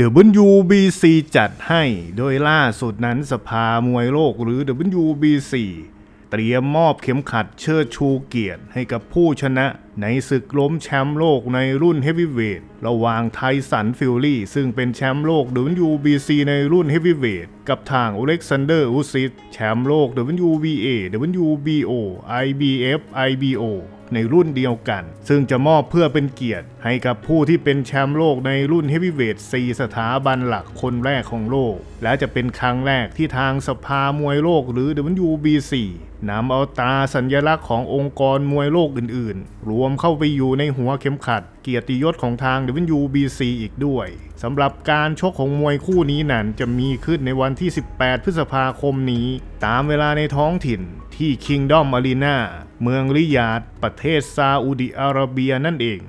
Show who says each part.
Speaker 1: WBC จัดให้ โดยล่าสุดนั้นสภามวยโลกหรือ WBC เตรียมมอบเข็มขัดเชิดชูเกียรติให้กับผู้ชนะในศึกล้มแชมป์โลกในรุ่นเฮฟวีเวทระหว่างไทสันฟิลลี่ ซึ่งเป็นแชมป์โลก WBC ในรุ่นเฮฟวีเวทกับทางอเล็กซานเดอร์อุซิสแชมป์โลก WBA WBO IBF IBO ในรุ่นเดียวกัน ซึ่งจะมอบเพื่อเป็นเกียรติ ให้กับผู้ที่เป็นแชมป์โลกในรุ่นเฮฟวีเวท4สถาบันหลักคนแรกของโลก และจะเป็นครั้งแรกที่ทางสภามวยโลกหรือ WBC นำเอาตราสัญลักษณ์ขององค์กรมวยโลกอื่นๆ รวมเข้าไปอยู่ในหัวเข็มขัด เกียรติยศของทาง WBC อีกด้วยสำหรับการชกของมวยคู่นี้นั้นจะมีขึ้นในวันที่ 18 พฤษภาคมนี้ ตามเวลาในท้องถิ่นที่ Kingdom Arena เมืองริยาดประเทศซาอุดิอาระเบียนั่นเอง